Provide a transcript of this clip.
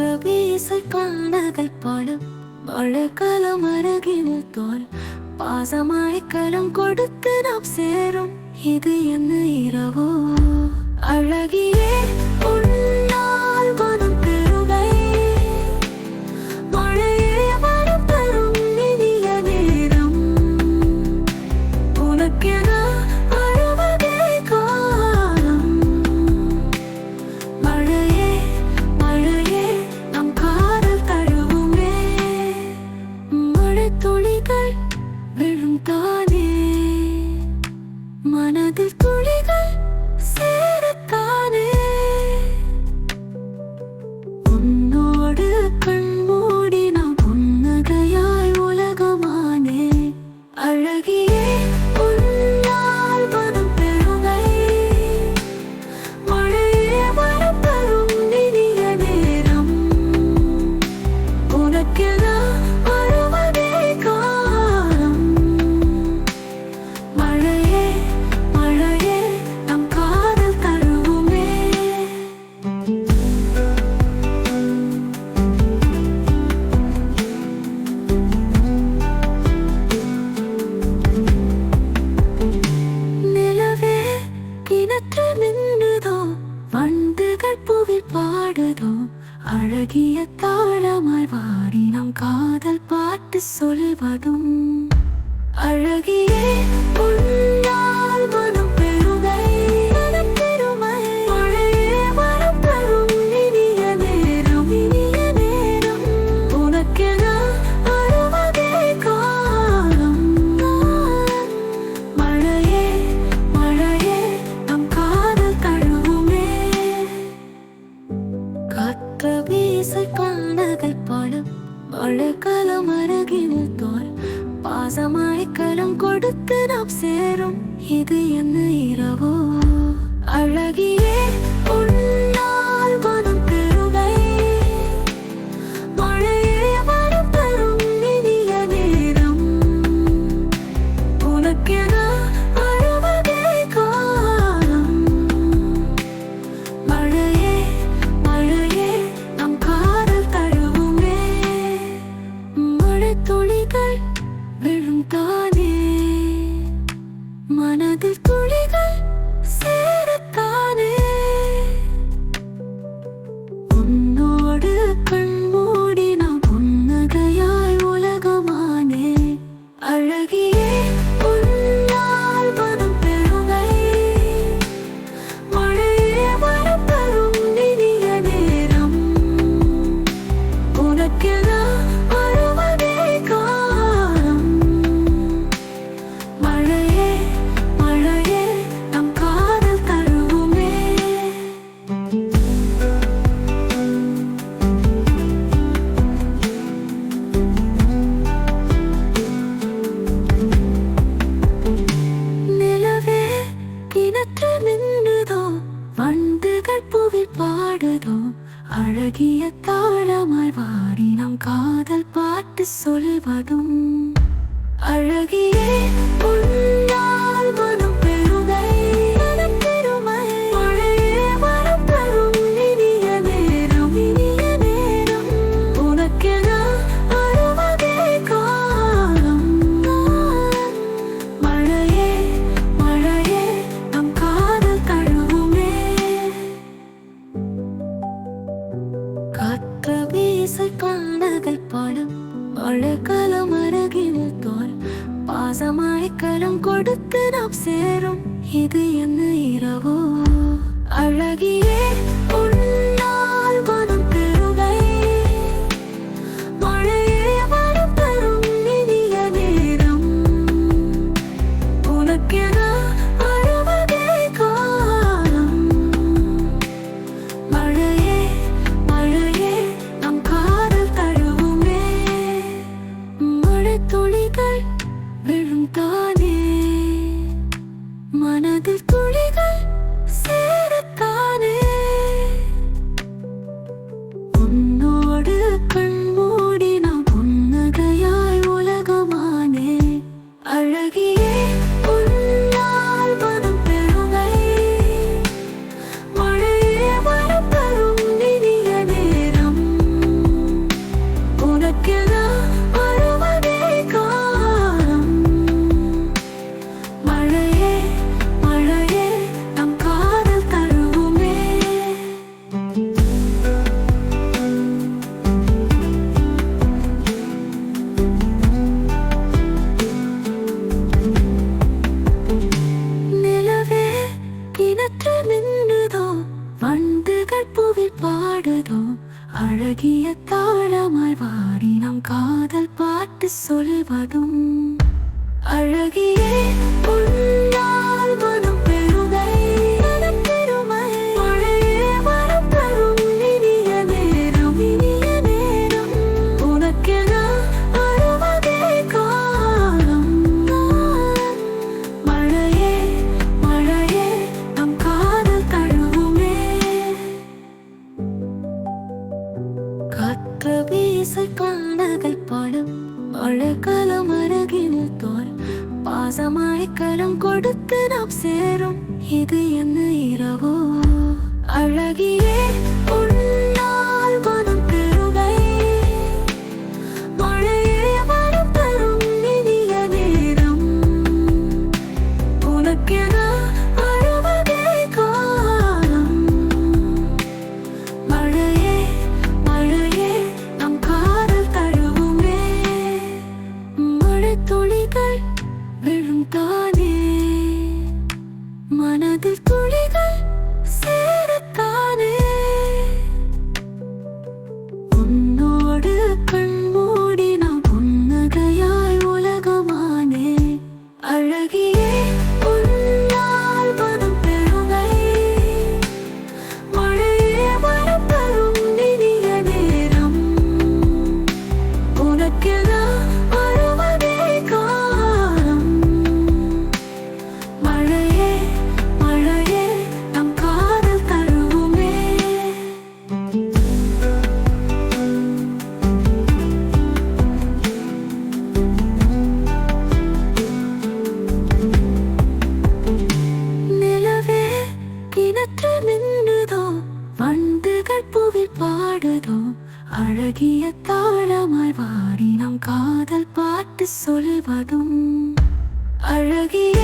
வீச காணகை படம். மழைக்காலம் அருகினில் தோல் பாசமாய் கரம் கொடுத்து நாம் சேரும். இது என்ன இரவோ? அழகியே burn அழகிய தாழமாய் வாடி நம் காதல் பாட்டு சொல்வதும். அழகிய பொன்னால் மனம் வீச காணகை பாடும் மழைக்காலம் அருகில் தோல். பாசமாய் கலம் கொடுத்து நாம் சேரும். இது என்ன இரவோ? அழகியே. burn more. இனிய தாழமாய் வாடி நம் காதல் பாட்டு சொல்வதும் அழகியே இசை காணகை பாடும். அழகலம் அருகில் தோல். பாசமாய் கரம் கொடுத்து நாம் சேரும். இது என்ன இரவோ? அழகியே நாடு கண் அழகிய தாளமாய் வாடி நம் காதல் பாட்டு சொல்வதும் அழகிய பொன் வீசை கண்ணகை பாடும். அழகலம் அருகினில் தோல் பாசமாய் கரம் கொடுத்து நாம் சேரும். இது என்ன இரவோ? அழகியே open. அழகிய தாழமாய் வாரி நம் காதல் பாட்டு சொல்வதும் அழகிய